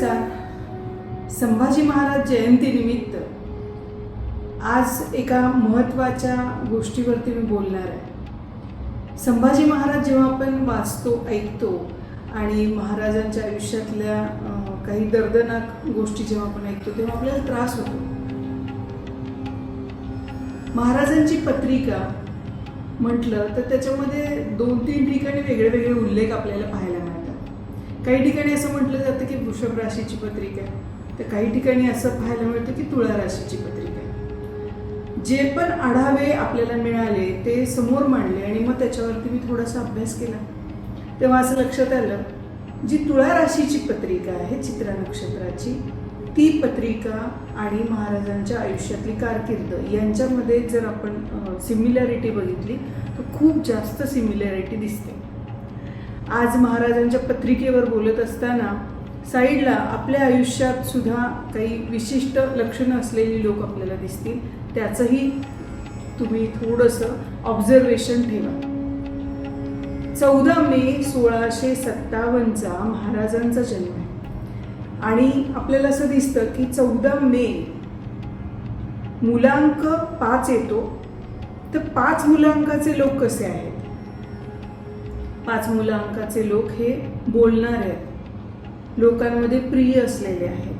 नमस्कार. संभाजी महाराज जयंतीनिमित्त आज एका महत्त्वाच्या गोष्टीवरती मी बोलणार आहे. संभाजी महाराज जेव्हा आपण वाचतो ऐकतो आणि महाराजांच्या आयुष्यातल्या काही दर्दनाक गोष्टी जेव्हा आपण ऐकतो तेव्हा आपल्याला त्रास होतो. महाराजांची पत्रिका म्हटलं तर त्याच्यामध्ये दोन तीन ठिकाणी वेगळे वेगळे उल्लेख आपल्याला पाहायला काही ठिकाणी असं म्हटलं जातं की वृषभ राशीची पत्रिका आहे. तर काही ठिकाणी असं पाहायला मिळतं की तुळा राशीची पत्रिका आहे. जे पण आढावे आपल्याला मिळाले ते समोर मांडले आणि मग त्याच्यावरती मी थोडासा अभ्यास केला. तेव्हा असं लक्षात आलं जी तुळा राशीची पत्रिका आहे चित्रा नक्षत्राची ती पत्रिका आणि महाराजांच्या आयुष्यातली कारकीर्द यांच्यामध्ये जर आपण सिमिलॅरिटी बघितली तर खूप जास्त सिमिलॅरिटी दिसते. आज महाराजांच्या पत्रिकेवर बोलत असताना साईडला आपल्या आयुष्यात सुद्धा काही विशिष्ट लक्षणं असलेली लोक आपल्याला दिसतील. त्याचंही तुम्ही थोडंसं ऑब्झर्वेशन ठेवा. चौदा मे सोळाशे सत्तावन्नचा महाराजांचा जन्म आहे. आणि आपल्याला असं दिसतं की चौदा मे मुलांक पाच येतो. तर पाच मुलांकाचे लोक कसे आहेत? पाच मुलांकाचे लोक हे बोलणारे आहेत. लोकांमध्ये प्रिय असलेले आहेत.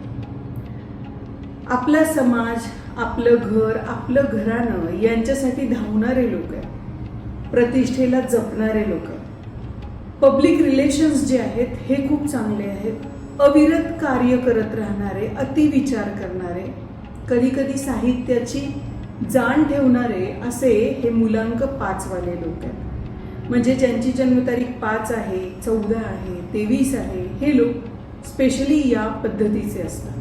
आपला समाज आपलं घर आपलं घराणं यांच्यासाठी धावणारे लोक आहेत. प्रतिष्ठेला जपणारे लोक आहेत. पब्लिक रिलेशन्स जे आहेत हे खूप चांगले आहेत. अविरत कार्य करत राहणारे अतिविचार करणारे कधी कधी साहित्याची जाण ठेवणारे असे हे मुलांक पाचवाले लोक आहेत. म्हणजे ज्यांची जन्मतारीख पाच आहे चौदा आहे तेवीस आहे हे लोक स्पेशली या पद्धतीचे असतात.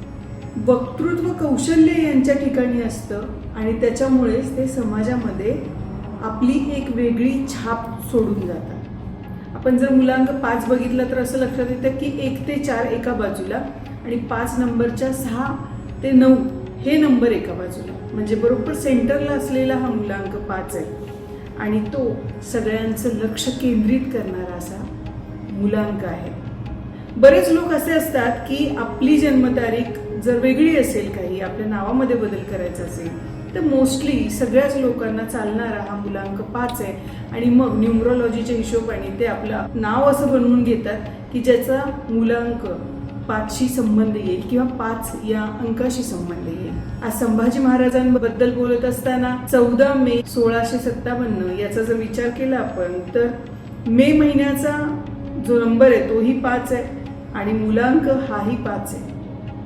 वक्तृत्व कौशल्य यांच्या ठिकाणी असतं आणि त्याच्यामुळेच ते समाजामध्ये आपली एक वेगळी छाप सोडून जातात. आपण जर मुलांक पाच बघितलं तर असं लक्षात येतं की एक ते चार एका बाजूला आणि पाच नंबरच्या सहा ते नऊ हे नंबर एका बाजूला. म्हणजे बरोबर सेंटरला असलेला हा मुलांक पाच आहे. आणि तो सगळ्यांचं लक्ष केंद्रित करणारा असा मुलांक आहे. बरेच लोक असे असतात की आपली जन्मतारीख जर वेगळी असेल काही आपल्या नावामध्ये बदल करायचा असेल तर मोस्टली सगळ्याच लोकांना चालणारा हा मुलांक पाच आहे. आणि मग न्युमरोलॉजीच्या हिशोबाने ते आपलं नाव असं बनवून घेतात की ज्याचा मुलांक पाचशी संबंध येईल किंवा पाच या अंकाशी संबंध येईल. आज संभाजी महाराजांबद्दल बोलत असताना चौदा मे सोळाशे सत्तावन्न याचा जर विचार केला आपण तर मे महिन्याचा जो नंबर आहे तोही पाच आहे आणि मुलांक हाही पाच आहे.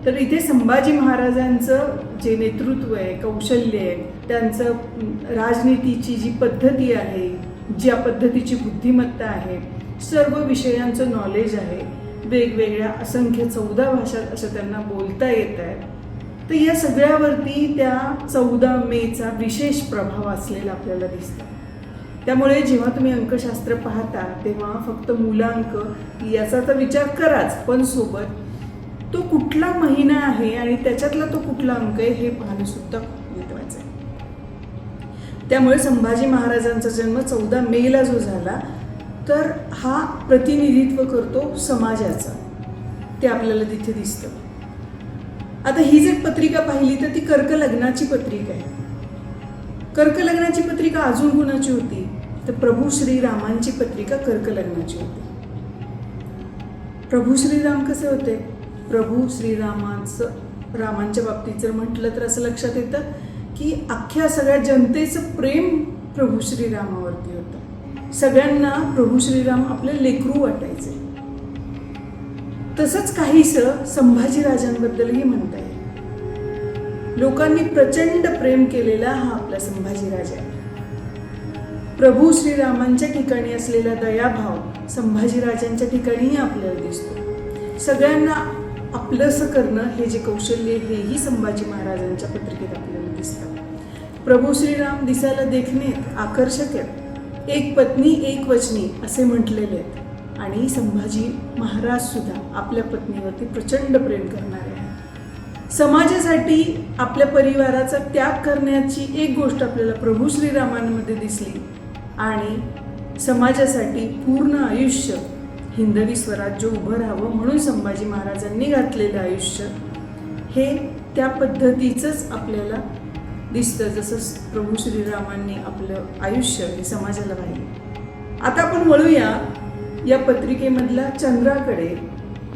तर इथे संभाजी महाराजांचं जे नेतृत्व आहे कौशल्य आहे त्यांचं राजनीतीची जी पद्धती आहे ज्या पद्धतीची बुद्धिमत्ता आहे सर्व विषयांचं नॉलेज आहे. वेगवेगळ्या असंख्य चौदा भाषा असं त्यांना बोलता येत आहेत. तर या सगळ्यावरती त्या चौदा मेचा विशेष प्रभाव असलेला आपल्याला दिसतो. त्यामुळे जेव्हा तुम्ही अंकशास्त्र पाहता तेव्हा फक्त मुलांक याचा तर विचार कराच पण सोबत तो कुठला महिना आहे आणि त्याच्यातला तो कुठला अंक आहे हे पाहणं सुद्धा खूप महत्वाचं आहे. त्यामुळे संभाजी महाराजांचा जन्म चौदा मेला जो झाला तर हा प्रतिनिधित्व करतो समाजाचा. ते आपल्याला तिथे दिसतं. आता ही जर पत्रिका पाहिली तर ती कर्क लग्नाची पत्रिका आहे. कर्क लग्नाची पत्रिका अजून कुणाची होती? तर प्रभू श्रीरामांची पत्रिका कर्क लग्नाची होती. प्रभू श्रीराम कसे होते? प्रभू श्रीरामांचं रामांच्या बाबतीत जर म्हटलं तर असं लक्षात येतं की अख्ख्या सगळ्या जनतेचं प्रेम प्रभू श्रीरामावरती होतं. सगळ्यांना प्रभू श्रीराम आपले लेकरू वाटायचे. तसंच काहीसं संभाजीराजांबद्दलही म्हणता येईल. लोकांनी प्रचंड प्रेम केलेला हा आपला संभाजीराजा आहे. प्रभू श्रीरामांच्या ठिकाणी असलेला दयाभाव संभाजीराजांच्या ठिकाणीही आपल्याला दिसतो. सगळ्यांना आपलंसं करणं हे जे कौशल्य आहे, हेही संभाजी महाराजांच्या पत्रिकेत आपल्याला दिसतं. प्रभू श्रीराम दिसायला देखणे आकर्षक आहेत. एक पत्नी एक वचनी असे म्हटलेले आहेत. आणि संभाजी महाराज सुद्धा आपल्या पत्नीवरती प्रचंड प्रेम करणारे आहेत. समाजासाठी आपल्या परिवाराचा त्याग करण्याची एक गोष्ट आपल्याला प्रभू श्रीरामांमध्ये दिसली. आणि समाजासाठी पूर्ण आयुष्य हिंदवी स्वराज्य उभं राहावं म्हणून संभाजी महाराजांनी घातलेलं आयुष्य हे त्या पद्धतीचंच आपल्याला दिसतं जसं प्रभू श्रीरामांनी आपलं आयुष्य हे समाजाला वाहिलं आता आपण वळूया या पत्रिकेमधला चंद्राकडे.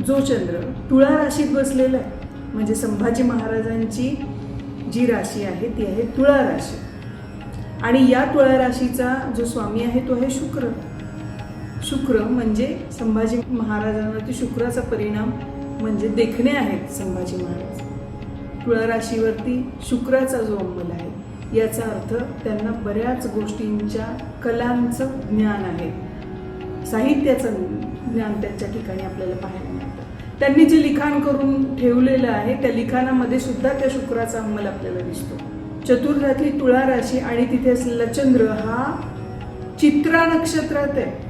जो चंद्र तुळा राशीत बसलेला आहे. म्हणजे संभाजी महाराजांची जी राशी आहे ती आहे तुळा राशी. आणि या तुळा राशीचा जो स्वामी आहे तो आहे शुक्र. शुक्र म्हणजे संभाजी महाराजांवरती शुक्राचा परिणाम म्हणजे देखणे आहेत संभाजी महाराज. तुळा राशीवरती शुक्राचा जो अंमल आहे याचा अर्थ त्यांना बऱ्याच गोष्टींच्या कलांचं ज्ञान आहे. साहित्याचं ज्ञान त्यांच्या ठिकाणी आपल्याला पाहायला मिळतं. त्यांनी जे लिखाण करून ठेवलेलं आहे त्या लिखाणामध्ये सुद्धा त्या शुक्राचा अंमल आपल्याला दिसतो. चतुर्थातली तुळा राशी आणि तिथे असलेला चंद्र हा चित्रा नक्षत्रात आहे.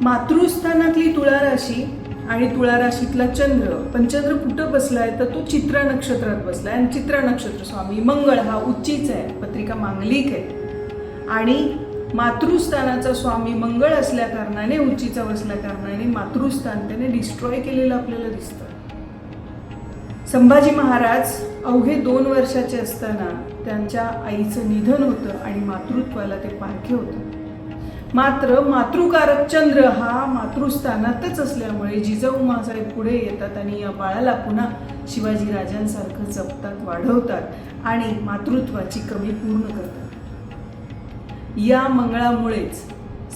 मातृस्थानातली तुळा राशी आणि तुळा राशीतला चंद्र. पण चंद्र कुठं बसलाय? तर तो चित्रा नक्षत्रात बसलाय. आणि चित्रा नक्षत्र स्वामी मंगळ हा उच्चीच आहे. पत्रिका मांगलिक आहे. आणि मातृस्थानाचा स्वामी मंगळ असल्या कारणाने उच्चीचा बसल्या कारणाने मातृस्थान त्याने डिस्ट्रॉय केलेलं आपल्याला दिसतं. संभाजी महाराज अवघे दोन वर्षाचे असताना त्यांच्या आईचं निधन होतं आणि मातृत्वाला ते पारखे होतं. मात्र मातृकारक चंद्र हा मातृस्थानातच असल्यामुळे जिजाऊ मासाहेब पुढे येतात आणि या बाळाला पुन्हा शिवाजी राजांसारखं जपतात वाढवतात आणि मातृत्वाची कमी पूर्ण करतात. या मंगळामुळेच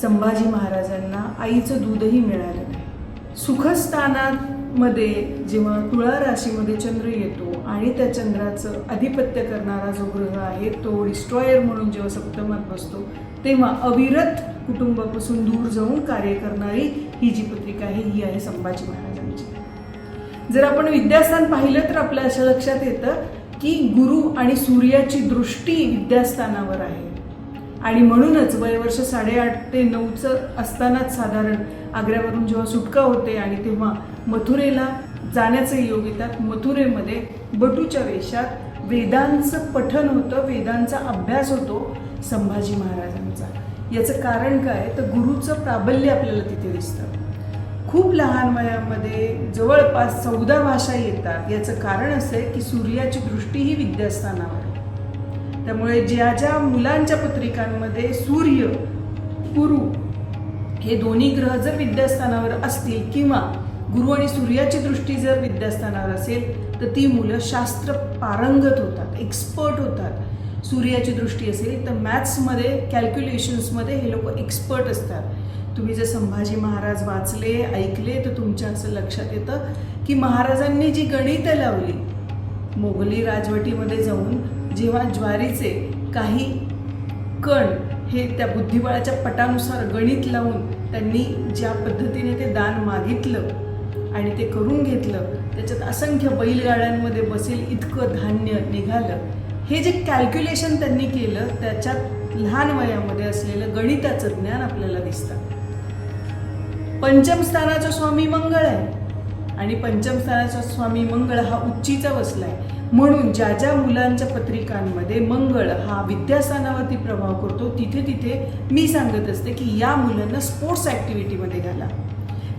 संभाजी महाराजांना आईचं दूधही मिळालं नाही. सुखस्थानामध्ये जेव्हा तुळा राशीमध्ये चंद्र येतो आणि त्या चंद्राचं आधिपत्य करणारा जो ग्रह आहे तो डिस्ट्रॉयर म्हणून जेव्हा सप्तमात बसतो तेव्हा अविरत कुटुंबापासून दूर जाऊन कार्य करणारी ही जी पत्रिका आहे ही आहे संभाजी महाराजांची. जर आपण विद्यास्थान पाहिलं तर आपल्या अशा लक्षात येतं की गुरु आणि सूर्याची दृष्टी विद्यास्थानावर आहे. आणि म्हणूनच वयवर्ष साडेआठ ते नऊचं असतानाच साधारण आग्र्यावरून जेव्हा सुटका होते आणि तेव्हा मथुरेला जाण्याचे योग येतात मथुरेमध्ये बटूच्या वेशात वेदांचं पठन होतं वेदांचा अभ्यास होतो संभाजी महाराजांचा. याचं कारण काय? तर गुरुचं प्राबल्य आपल्याला तिथे दिसतं. खूप लहान वयामध्ये जवळपास चौदा भाषा येतात. याचं कारण असं आहे की सूर्याची दृष्टी ही विद्यास्थानावर आहे. त्यामुळे ज्या ज्या मुलांच्या पत्रिकांमध्ये सूर्य गुरु हे दोन्ही ग्रह जर विद्यास्थानावर असतील किंवा गुरु आणि सूर्याची दृष्टी जर विद्यास्थानावर असेल तर ती मुलं शास्त्र पारंगत होतात एक्सपर्ट होतात. सूर्याची दृष्टी असेल तर मॅथ्समध्ये कॅल्क्युलेशन्समध्ये हे लोक एक्सपर्ट असतात. तुम्ही जर संभाजी महाराज वाचले ऐकले तर तुमच्या असं लक्षात येतं की महाराजांनी जी गणितं लावली मोगली राजवटीमध्ये जाऊन जेव्हा ज्वारीचे काही कण हे त्या बुद्धिबळाच्या पटानुसार गणित लावून त्यांनी ज्या पद्धतीने ते दान मागितलं आणि ते करून घेतलं त्याच्यात असंख्य बैलगाड्यांमध्ये बसेल इतकं धान्य निघालं. हे जे कॅल्क्युलेशन त्यांनी केलं त्याच्यात लहान वयामध्ये असलेलं गणिताचं ज्ञान आपल्याला दिसतं. पंचम स्थानाचा स्वामी मंगळ आहे. आणि पंचम स्थानाचा स्वामी मंगळ हा उच्चीचा बसलाय म्हणून ज्या ज्या मुलांच्या पत्रिकांमध्ये मंगळ हा विद्यास्थानावरती प्रभाव करतो तिथे तिथे मी सांगत असते की या मुलांना स्पोर्ट्स ॲक्टिव्हिटीमध्ये घाला.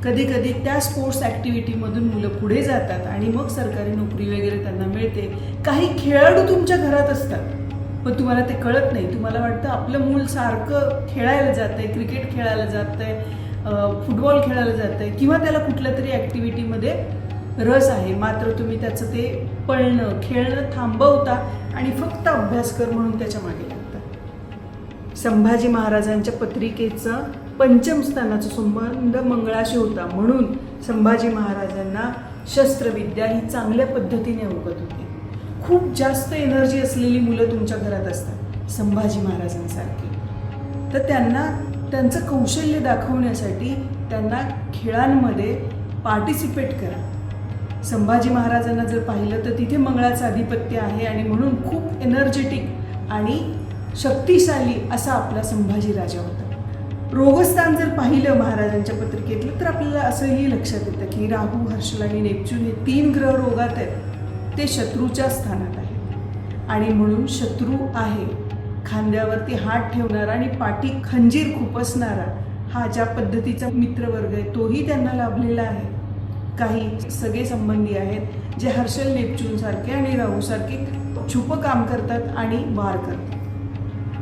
कधी कधी त्या स्पोर्ट्स ॲक्टिव्हिटीमधून मुलं पुढे जातात आणि मग सरकारी नोकरी वगैरे त्यांना मिळते. काही खेळाडू तुमच्या घरात असतात. पण तुम्हाला ते कळत नाही. तुम्हाला वाटतं आपलं मूल सारखं खेळायला जात आहे क्रिकेट खेळायला जात आहे फुटबॉल खेळायला जात आहे किंवा त्याला कुठल्या तरी ॲक्टिव्हिटीमध्ये रस आहे. मात्र तुम्ही त्याचं ते पळणं खेळणं थांबवता आणि फक्त अभ्यास कर म्हणून त्याच्यामागे संभाजी महाराजांच्या पत्रिकेचं पंचम स्थानाचा संबंध मंगळाशी होता. म्हणून संभाजी महाराजांना शस्त्रविद्या ही चांगल्या पद्धतीने अवगत होती. खूप जास्त एनर्जी असलेली मुलं तुमच्या घरात असतात संभाजी महाराजांसारखी. तर त्यांना त्यांचं कौशल्य दाखवण्यासाठी त्यांना खेळांमध्ये पार्टिसिपेट करा. संभाजी महाराजांना जर पाहिलं तर तिथे मंगळाचं आधिपत्य आहे आणि म्हणून खूप एनर्जेटिक आणि शक्तिशाली असा आपला संभाजी राजा होता. रोगस्थान जर पाहिलं महाराजांच्या पत्रिकेतलं तर आपल्याला असंही लक्षात येतं की राहू हर्षल आणि नेपच्यून हे तीन ग्रह रोगात आहेत. ते शत्रूच्या स्थानात आहेत. आणि म्हणून शत्रू आहे. खांद्यावरती हात ठेवणारा आणि पाठी खंजीर खुपसणारा हा ज्या पद्धतीचा मित्रवर्ग आहे तोही त्यांना लाभलेला आहे. काही सगळे संबंधी आहेत जे हर्षल नेपच्यून सारखे आणि राहूसारखे छुप काम करतात आणि वार करतात.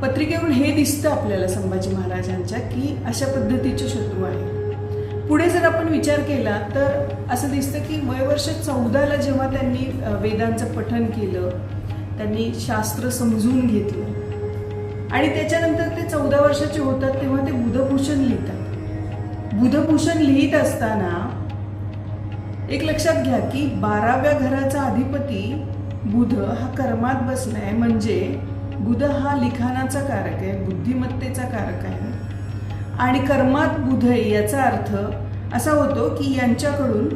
पत्रिकेवरून हे दिसतं आपल्याला संभाजी महाराजांच्या की अशा पद्धतीचे शत्रू आहे पुढे जर आपण विचार केला तर असं दिसतं की वयवर्ष चौदाला जेव्हा त्यांनी वेदांचं पठन केलं त्यांनी शास्त्र समजून घेतलं. आणि त्याच्यानंतर ते चौदा वर्षाचे होतात तेव्हा ते बुधभूषण लिहितात. बुधभूषण लिहित असताना एक लक्षात घ्या की बाराव्या घराचा अधिपती बुध हा कर्मात बसलाय. म्हणजे बुध हा लिखाणाचा कारक आहे बुद्धिमत्तेचा कारक आहे. आणि कर्मात बुध आहे याचा अर्थ असा होतो की यांच्याकडून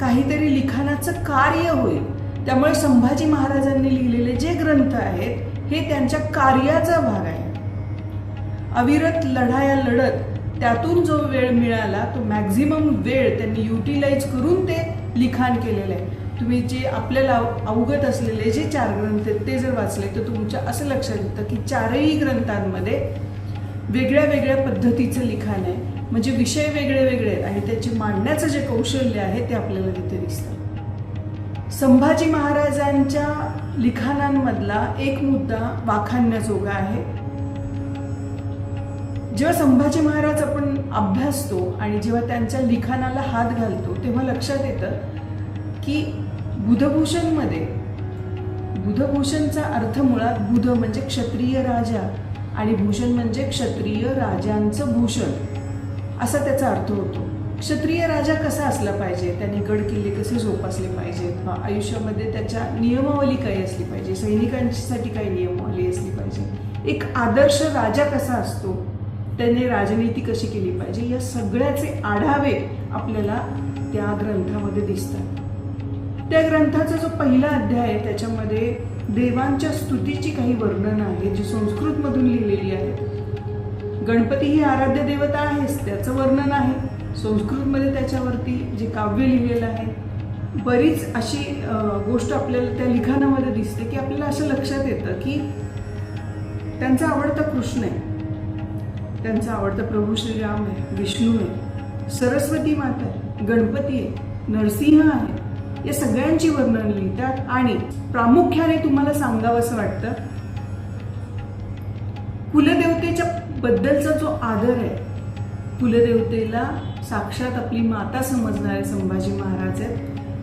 काहीतरी लिखाणाचं कार्य होईल. त्यामुळे संभाजी महाराजांनी लिहिलेले जे ग्रंथ आहेत हे त्यांच्या कार्याचा भाग आहे. अविरत लढाया लढत त्यातून जो वेळ मिळाला तो मॅक्झिमम वेळ त्यांनी युटिलाइज करून ते लिखाण केलेलं आहे. तुम्ही जे आपल्याला अवगत असलेले जे चार ग्रंथ आहेत ते जर वाचले तर तुमच्या असं लक्षात येतं की चारही ग्रंथांमध्ये वेगळ्या वेगळ्या पद्धतीचं लिखाण आहे. म्हणजे विषय वेगळे वेगळे आहेत. आणि त्याचे मांडण्याचं जे कौशल्य आहे ते आपल्याला तिथे दिसतं. संभाजी महाराजांच्या लिखाणांमधला एक मुद्दा वाखाणण्याजोगा आहे. जेव्हा संभाजी महाराज आपण अभ्यासतो आणि जेव्हा त्यांच्या लिखाणाला हात घालतो तेव्हा लक्षात येतं की बुधभूषणमध्ये. बुधभूषणचा अर्थ मुळात बुध म्हणजे क्षत्रिय राजा आणि भूषण म्हणजे क्षत्रिय राजांचं भूषण. असा त्याचा अर्थ होतो. क्षत्रिय राजा कसा असला पाहिजे? त्यांनी गड किल्ले कसे जोपासले पाहिजेत? वा आयुष्यामध्ये त्याच्या नियमावली काही असली पाहिजे? सैनिकांसाठी काही नियमावली असली पाहिजे? एक आदर्श राजा कसा असतो? त्याने राजनीती कशी केली पाहिजे? या सगळ्याचे आढावे आपल्याला त्या ग्रंथामध्ये दिसतात. त्या ग्रंथाचा जो पहिला अध्याय आहे त्याच्यामध्ये देवांच्या स्तुतीची काही वर्णनं आहेत जी संस्कृतमधून लिहिलेली आहेत गणपती ही आराध्य देवता आहेच त्याचं वर्णन आहे. संस्कृतमध्ये त्याच्यावरती जे काव्य लिहिलेलं आहे बरीच अशी गोष्ट आपल्याला त्या लिखाणामध्ये दिसते की आपल्याला असं लक्षात येतं की त्यांचा आवडता कृष्ण आहे. त्यांचा आवडता प्रभू श्रीराम आहे विष्णू आहे सरस्वती माता आहे गणपती आहे नरसिंह आहे. या सगळ्यांची वर्णन लिहितात आणि प्रामुख्याने तुम्हाला सांगावं असं वाटतं कुलदेवतेच्या बद्दलचा जो आदर आहे कुलदेवतेला साक्षात आपली माता समजणारे संभाजी महाराज आहेत.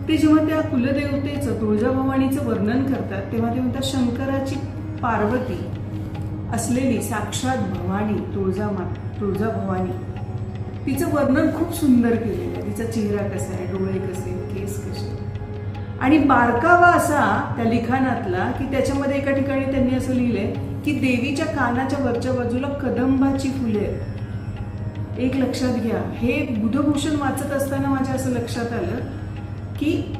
ते जेव्हा त्या कुलदेवतेचं तुळजाभवानीचं वर्णन करतात तेव्हा ते म्हणतात शंकराची पार्वती असलेली साक्षात भवानी तुळजा मा तुळजा भवानी तिचं वर्णन खूप सुंदर केलेलं आहे. तिचा चेहरा कसा आहे डोळे कसे कसे आणि बारकावा असा त्या लिखाणातला की त्याच्यामध्ये एका ठिकाणी त्यांनी असं लिहिलंय की देवीच्या कानाच्या वरच्या बाजूला कदंबाची फुले आहेत. एक लक्षात घ्या. हे बुधभूषण वाचत असताना माझ्या असं लक्षात आलं की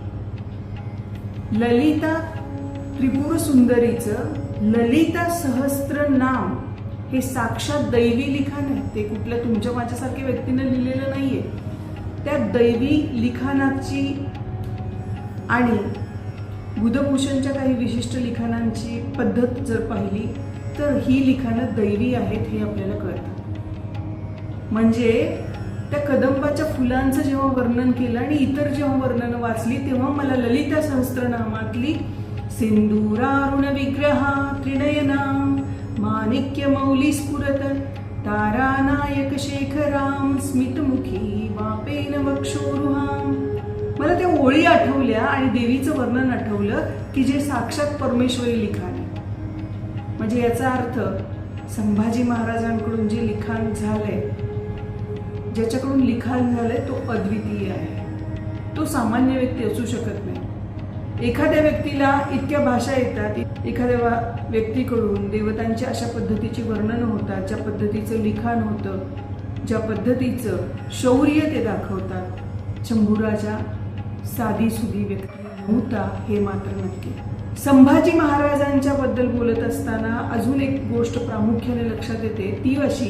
ललिता त्रिपुर सुंदरीचं ललिता सहस्त्र नाम हे साक्षात दैवी लिखाण आहे. ते कुठल्या तुमच्या माझ्यासारख्या व्यक्तीनं लिहिलेलं नाहीये. त्या दैवी लिखाणाची आणि बुधभूषणच्या काही विशिष्ट लिखाणांची पद्धत जर पाहिली तर ही लिखाणं दैवी आहेत हे आपल्याला कळतं. म्हणजे त्या कदंबाच्या फुलांचं जेव्हा वर्णन केलं आणि इतर जेव्हा वर्णनं वाचली तेव्हा मला ललिता सहस्त्रनामातली सिंदूरारुण विग्रहा त्रिनयना माणिक्य मौली स्फुरत तारानायक शेखराम स्मितमुखी वापेन वक्षोरुहाम मला त्या ओळी आठवल्या आणि देवीचं वर्णन आठवलं की जे साक्षात परमेश्वरी लिखाण आहे. म्हणजे याचा अर्थ संभाजी महाराजांकडून जे लिखाण झालंय ज्याच्याकडून लिखाण झालंय तो अद्वितीय आहे. तो सामान्य व्यक्ती असू शकत नाही. एखाद्या व्यक्तीला इतक्या भाषा येतात एखाद्या व्यक्तीकडून देवतांची अशा पद्धतीची वर्णन होतात ज्या पद्धतीचं लिखाण होतं ज्या पद्धतीचं शौर्य ते दाखवतात. शंभूराजा साधी सुधी व्यक्ती होता हे मात्र नक्की. संभाजी महाराजांच्या बद्दल बोलत असताना अजून एक गोष्ट प्रामुख्याने लक्षात येते ती अशी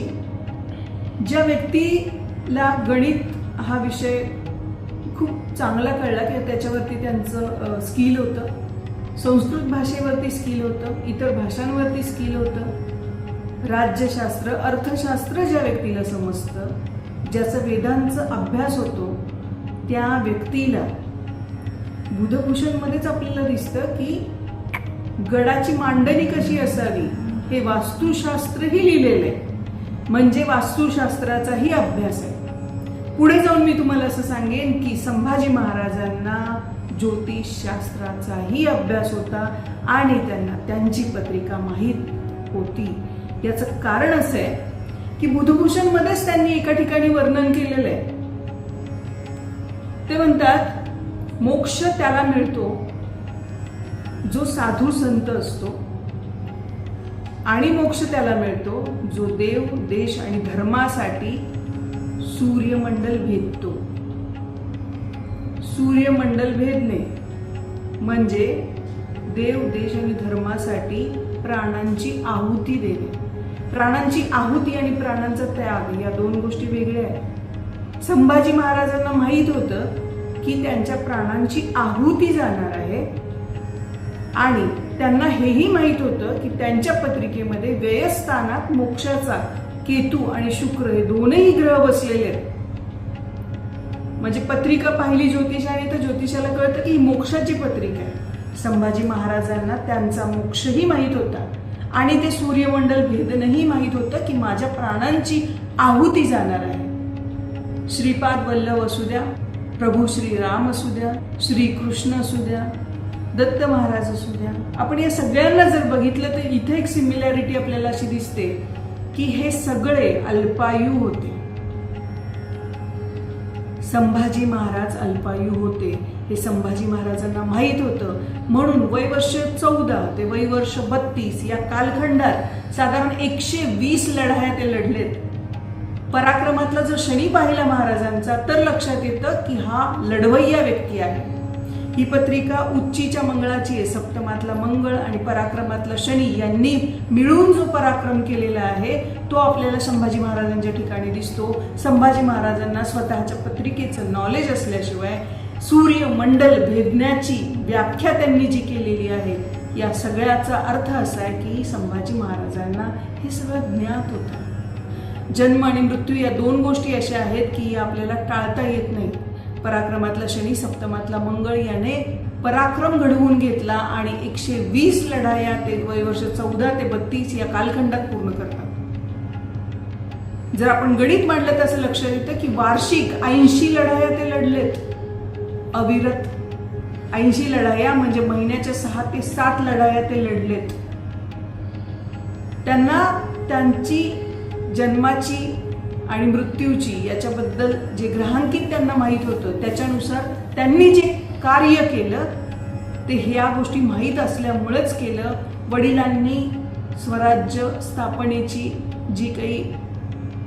ज्या व्यक्तीला गणित हा विषय खूप चांगला कळला की त्याच्यावरती त्यांचं स्किल होतं संस्कृत भाषेवरती स्किल होतं इतर भाषांवरती स्किल होतं राज्यशास्त्र अर्थशास्त्र ज्या व्यक्तीला समजतं ज्याचा वेदांचा अभ्यास होतो त्या व्यक्तीला बुधभूषणमध्येच आपल्याला दिसतं की गडाची मांडणी कशी असावी हे वास्तुशास्त्रही लिहिलेलं आहे. म्हणजे वास्तुशास्त्राचाही अभ्यास आहे. पुढे जाऊन मी तुम्हाला असं सांगेन की संभाजी महाराजांना ज्योतिषशास्त्राचाही अभ्यास होता आणि त्यांना त्यांची पत्रिका माहीत होती. याचं कारण असं आहे की बुधभूषणमध्येच त्यांनी एका ठिकाणी वर्णन केलेलं आहे. ते म्हणतात मोक्ष त्याला मिळतो. जो साधू संत असतो. आणि मोक्ष त्याला मिळतो जो देव देश आणि धर्मासाठी सूर्यमंडल भेदतो. सूर्यमंडल भेदणे म्हणजे देव देश आणि धर्मासाठी प्राणांची आहुती देणे. प्राणांची आहुती आणि प्राणांचा त्याग या दोन गोष्टी वेगळ्या आहेत. संभाजी महाराजांना माहीत होतं की त्यांच्या प्राणांची आहुती जाणार आहे. आणि त्यांना हेही माहीत होतं की त्यांच्या पत्रिकेमध्ये व्ययस्थानात मोक्षाचा केतू आणि शुक्र हे दोनही ग्रह बसलेले आहेत. म्हणजे पत्रिका पाहिली ज्योतिषाने तर ज्योतिषाला कळतं की ही मोक्षाची पत्रिका आहे. संभाजी महाराजांना त्यांचा मोक्षही माहीत होता. आणि ते सूर्यमंडल भेदनही माहीत होतं की माझ्या प्राणांची आहुती जाणार आहे. श्रीपाद वल्लभ असू द्या प्रभू श्रीराम असू द्या श्रीकृष्ण असू द्या दत्त महाराज असू द्या. आपण या सगळ्यांना जर बघितलं तर इथे एक सिमिलॅरिटी आपल्याला अशी दिसते की हे सगळे अल्पायू होते. संभाजी महाराज अल्पायू होते. हे संभाजी महाराजांना माहीत होतं. म्हणून वयवर्ष चौदा ते वयवर्ष बत्तीस या कालखंडात साधारण एकशे वीस लढाया ते लढलेत. पराक्रमातला जर शनी पाहिला महाराजांचा तर लक्षात येतं की हा लढवय्या व्यक्ती आहे. ही पत्रिका उच्चीच्या मंगळाची आहे. सप्तमातला मंगळ आणि पराक्रमातला शनी यांनी मिळून जो पराक्रम केलेला आहे तो आपल्याला संभाजी महाराजांच्या ठिकाणी दिसतो. संभाजी महाराजांना स्वतःच्या पत्रिकेचं नॉलेज असल्याशिवाय सूर्यमंडल भेदण्याची व्याख्या त्यांनी जी केलेली आहे या सगळ्याचा अर्थ असा आहे की संभाजी महाराजांना हे सगळं ज्ञात होतं. जन्म आणि मृत्यू या दोन गोष्टी अशा आहेत की आपल्याला टाळता येत नाहीत पराक्रमातला शनी सप्तमातला मंगळ याने पराक्रम घडवून घेतला आणि एकशे वीस लढाया ते वयवर्ष चौदा ते बत्तीस या कालखंडात पूर्ण करतात. जर आपण गणित मांडलं तर असं लक्षात येतं की वार्षिक ऐंशी लढाया ते लढलेत. अविरत ऐंशी लढाया म्हणजे महिन्याच्या सहा ते सात लढाया ते लढलेत. त्यांना त्यांची जन्माची आणि मृत्यूची याच्याबद्दल जे ग्रहांकित त्यांना माहीत होतं त्याच्यानुसार त्यांनी जे कार्य केलं ते ह्या गोष्टी माहीत असल्यामुळेच केलं. वडिलांनी स्वराज्य स्थापनेची जी काही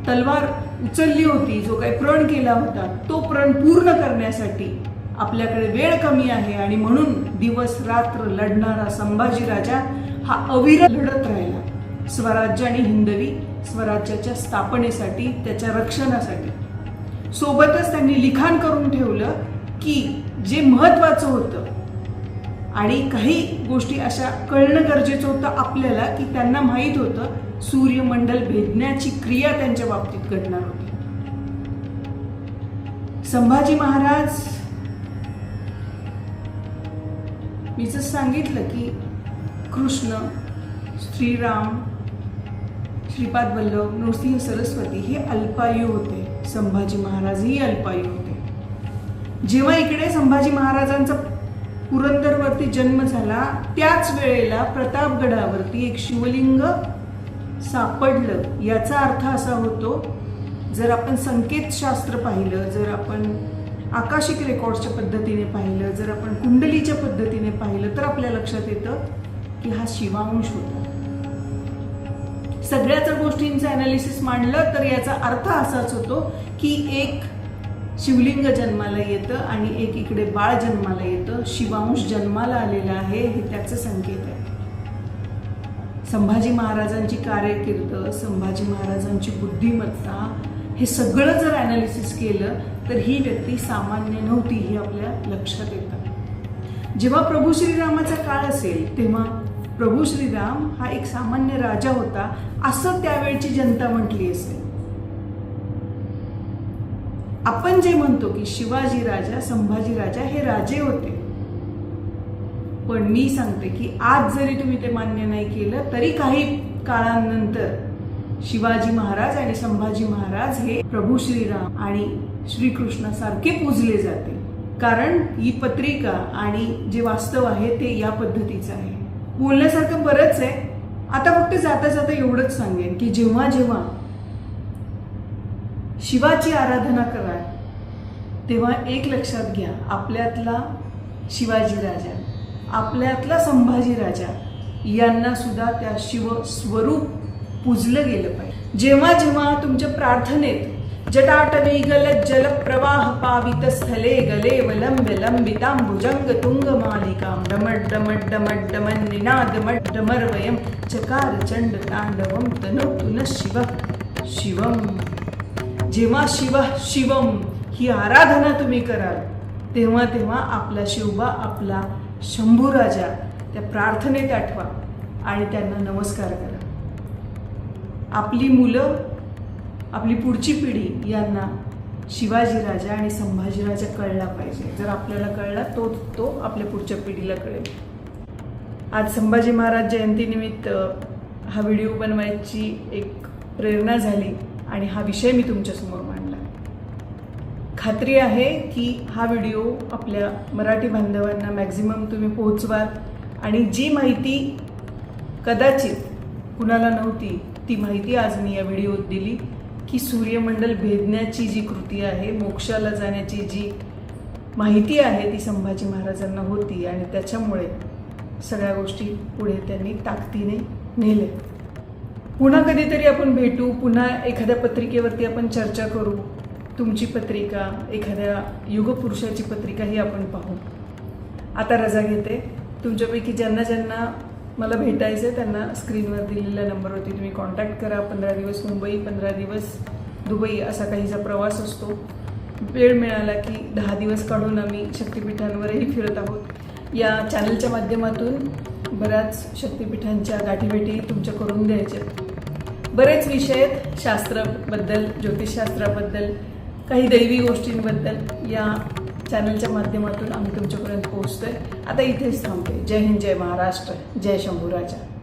तलवार उचलली होती जो काही प्रण केला होता तो प्रण पूर्ण करण्यासाठी आपल्याकडे वेळ कमी आहे आणि म्हणून दिवस रात्र लढणारा संभाजी राजा हा अविरत लढत राहिला. स्वराज्य आणि हिंदवी स्वराज्याच्या स्थापनेसाठी त्याच्या रक्षणासाठी. सोबतच त्यांनी लिखाण करून ठेवलं की जे महत्वाचं होतं आणि काही गोष्टी अशा कळणं गरजेचं होतं आपल्याला की त्यांना माहीत होतं सूर्यमंडल भेदण्याची क्रिया त्यांच्या बाबतीत घडणार होती. संभाजी महाराज मी जर सांगितलं की कृष्ण श्रीराम श्रीपाद वल्लभ नृसिंह सरस्वती हे अल्पायू होते. संभाजी महाराज ही अल्पायू होते. जेव्हा इकडे संभाजी महाराजांचा पुरंदरवरती जन्म झाला त्याच वेळेला प्रतापगडावरती एक शिवलिंग सापडलं. याचा अर्थ असा होतो जर आपण संकेतशास्त्र पाहिलं जर आपण आकाशिक रेकॉर्ड्सच्या पद्धतीने पाहिलं जर आपण कुंडलीच्या पद्धतीने पाहिलं तर आपल्या लक्षात येतं की हा शिवांश होता. सगळ्याच गोष्टींचं अनालिसिस मांडलं तर याचा अर्थ असाच होतो की एक शिवलिंग जन्माला येतं आणि एक इकडे बाळ जन्माला येतं. शिवांश जन्माला आलेला आहे हे त्याचं संकेत आहे. संभाजी महाराजांची कार्यकीर्द संभाजी महाराजांची बुद्धिमत्ता हे सगळं जर अनालिसिस केलं तर ही व्यक्ती सामान्य नव्हती हे आपल्या लक्षात येतं. जेव्हा प्रभू श्रीरामाचा काळ असेल तेव्हा प्रभू श्रीराम हा एक सामान्य राजा होता. असं त्यावेळची जनता म्हटली असेल आपण जे म्हणतो की शिवाजी राजा संभाजी राजा हे राजे होते. पण मी सांगते की आज जरी तुम्ही ते मान्य नाही केलं तरी काही काळानंतर शिवाजी महाराज आणि संभाजी महाराज हे प्रभू श्रीराम आणि श्रीकृष्णासारखे पूजले जाते. कारण ही पत्रिका आणि जे वास्तव आहे ते या पद्धतीचं आहे. बोलण्यासारखं बरंच आहे. आता फक्त जाता जाता एवढंच सांगेन की जेव्हा जेव्हा शिवाची आराधना कराल तेव्हा एक लक्षात घ्या आपल्यातला शिवाजी राजा आपल्यातला संभाजी राजा यांना सुद्धा त्या शिव स्वरूप पूजलं गेलं पाहिजे. जेव्हा जेव्हा तुमच्या प्रार्थनेत जटाटवी जलप्रवाह जल प्रवाह पावित स्थले गले भुजंग तुंग डमट डमट डमट चकार चंड तांडवं तनोतु न शिव शिवम जेव्हा शिव शिवम ही आराधना तुम्ही कराल. तेव्हा तेव्हा आपला शिवबा आपला शंभू राजा त्या प्रार्थनेत आठवा आणि त्यांना नमस्कार करा. आपली मुलं आपली पुढची पिढी यांना शिवाजी राजा आणि संभाजी राजा कळला पाहिजे. जर आपल्याला कळला तो तो आपल्या पुढच्या पिढीला कळेल. आज संभाजी महाराज जयंतीनिमित्त हा व्हिडिओ बनवायची एक प्रेरणा झाली आणि हा विषय मी तुमच्यासमोर मांडला. खात्री आहे की हा व्हिडिओ आपल्या मराठी बांधवांना मॅक्झिमम तुम्ही पोहोचवाल आणि जी माहिती कदाचित कुणाला नव्हती ती माहिती आज मी या व्हिडिओत दिली. की सूर्यमंडल भेदण्याची जी कृती आहे मोक्षाला जाण्याची जी माहिती आहे ती संभाजी महाराजांना होती आणि त्याच्यामुळे सगळ्या गोष्टी पुढे त्यांनी ताकदीने नेले पुन्हा कधीतरी आपण भेटू पुन्हा एखाद्या पत्रिकेवरती आपण चर्चा करू तुमची पत्रिका एखाद्या युगपुरुषाची पत्रिका ही आपण पाहू. आता रजा घेते. तुमच्यापैकी ज्यांना ज्यांना मला भेटायचं आहे त्यांना स्क्रीनवर दिलेल्या नंबरवरती तुम्ही कॉन्टॅक्ट करा. पंधरा दिवस मुंबई पंधरा दिवस दुबई असा काहीचा प्रवास असतो. वेळ मिळाला की दहा दिवस काढून आम्ही शक्तिपीठांवरही फिरत आहोत. या चॅनलच्या माध्यमातून बऱ्याच शक्तिपीठांच्या गाठीभेटी तुमच्या करून द्यायच्या. बरेच विषय आहेत शास्त्राबद्दल ज्योतिषशास्त्राबद्दल काही दैवी गोष्टींबद्दल. या चॅनलच्या माध्यमातून आम्ही तुमच्यापर्यंत पोहोचतोय. आता इथेच थांबते. जय हिंद जय महाराष्ट्र जय शंभूराजा.